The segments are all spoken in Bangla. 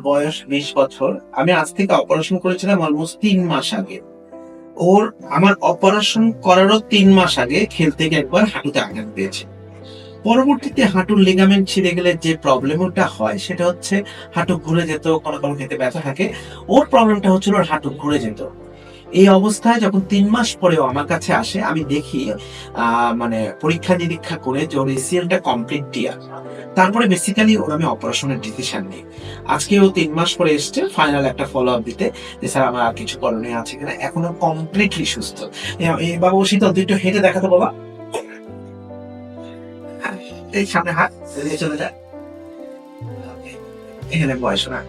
বয়স বিশ বছর। আমি আজ থেকে অপারেশন করেছিলাম অলমোস্ট তিন মাস আগে। ওর, আমার অপারেশন করারও তিন মাস আগে খেলতে গিয়ে একবার হাঁটুতে আঘাত পেয়েছে। পরবর্তীতে হাঁটুর লিগামেন্ট ছিঁড়ে গেলে যে প্রবলেম ওটা হয়, সেটা হচ্ছে হাঁটু ঘুরে যেত, কোনো কোনো ক্ষেত্রে ব্যথা থাকে। ওর প্রবলেমটা হচ্ছিল ওর হাঁটু ঘুরে যেত। এই অবস্থায় যখন তিন মাস পরেও আমার কাছে আসে, আমি দেখি মানে পরীক্ষা নিরীক্ষা করে যে ওর এসিএলটা কমপ্লিট টিয়ার তারপরে বেসিক্যালি ওর আমি অপারেশনের ডিসিশন নিই। আজকে ও তিন মাস পরে এসছে ফাইনাল একটা ফলো আপ দিতে, যে স্যার আমার আর কিছু করণীয় আছে কিনা? এখনও কমপ্লিটলি সুস্থ। এই বাবু শীতল, তুই একটু হেঁটে দেখাতো, বাবা। এই সামনে হাত চলে যায় এখানে বয়স, না?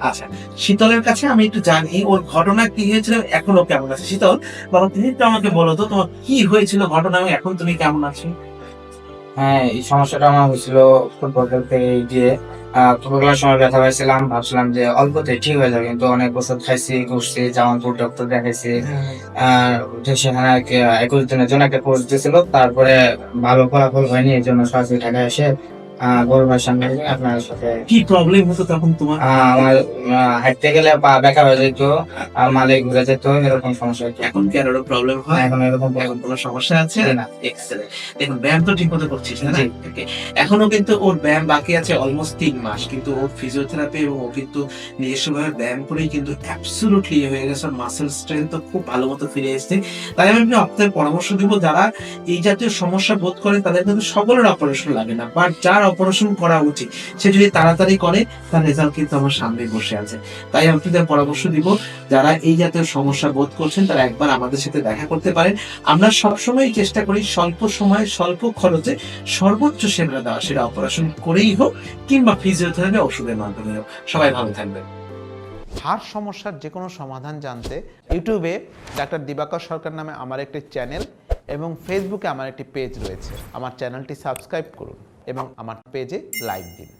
আচ্ছা শীতলের কাছে আমি একটু জানি ওর ঘটনা কি হয়েছিল এখন কেমন আছে? শীতল বাবা তুমি একটু আমাকে বলো তো তোমার কি হয়েছিল ঘটনা এখন তুমি কেমন আছো? হ্যাঁ এই সমস্যাটা আমার হয়েছিল ফুটবল খেলতে গিয়ে আহ, ছোটবেলার সময় ব্যথা পাইছিলাম ভাবছিলাম যে অল্পতে ঠিক হয়ে যাবে কিন্তু অনেক ওষুধ খাইছি ঘুরছি জামালপুর ডক্টর দেখাইছি। আর সেখানে একুশ দিনের জন্য একটা কোর্স দিয়েছিল তারপরে ভালো ফলাফল হয়নি এই জন্য সরাসরি ঢাকায় এসে আহ, সামনে আপনার সাথে কি প্রবলেম হতো তখন তোমার? আমার হাঁটতে গেলে পা বেকা হয়ে যেত আর মালে ঘুরে যেত এরকম সমস্যা হতো। এখন কি আরও প্রবলেম হয়? এখন এরকম এখন কোনো সমস্যা আছে? না। এক্সেলেন্ট দেখুন ব্যায়াম তো ঠিক মতো করছিস না? এখনও কিন্তু ওর ব্যায়াম বাকি আছে অলমোস্ট তিন মাস কিন্তু ওর ফিজিওথেরাপি এবং ও কিন্তু নিজস্ব ভাবে ব্যায়াম করেই কিন্তু অ্যাবসুলুটলি হয়ে গেছে মাসেল স্ট্রেংথ খুব ভালো মতো ফিরে এসেছে। তাই আমি আপনাদের পরামর্শ দিব যারা এই জাতীয় সমস্যা বোধ করে তাদের কিন্তু সকলের অপারেশন লাগে না বাট যার অপারেশন করা উচিত। সে যদি তাড়াতাড়ি করে, তার রেজাল্ট কিন্তু আমার সামনে বসে আছে। তাই আপনাদের পরামর্শ দিব, যারা এই জাতীয় সমস্যা বোধ করছেন, তারা একবার আমাদের সাথে দেখা করতে পারেন। আমরা সবসময় চেষ্টা করি স্বল্প সময়ে, স্বল্প খরচে সর্বোচ্চ সেবা দেওয়া। সেটা অপারেশন করেই হোক, কিংবা ফিজিওথেরাপি ওষুধের মাধ্যমে হোক। সবাই ভালো থাকবেন। হাড় সমস্যার যে কোনো সমাধান জানতে ইউটিউবে ডাক্তার দিবাকর সরকার নামে আমার একটি চ্যানেল এবং ফেসবুকে আমার একটি পেজ রয়েছে। আমার চ্যানেলটি সাবস্ক্রাইব করুন। এবং আমার পেজে লাইক দিন।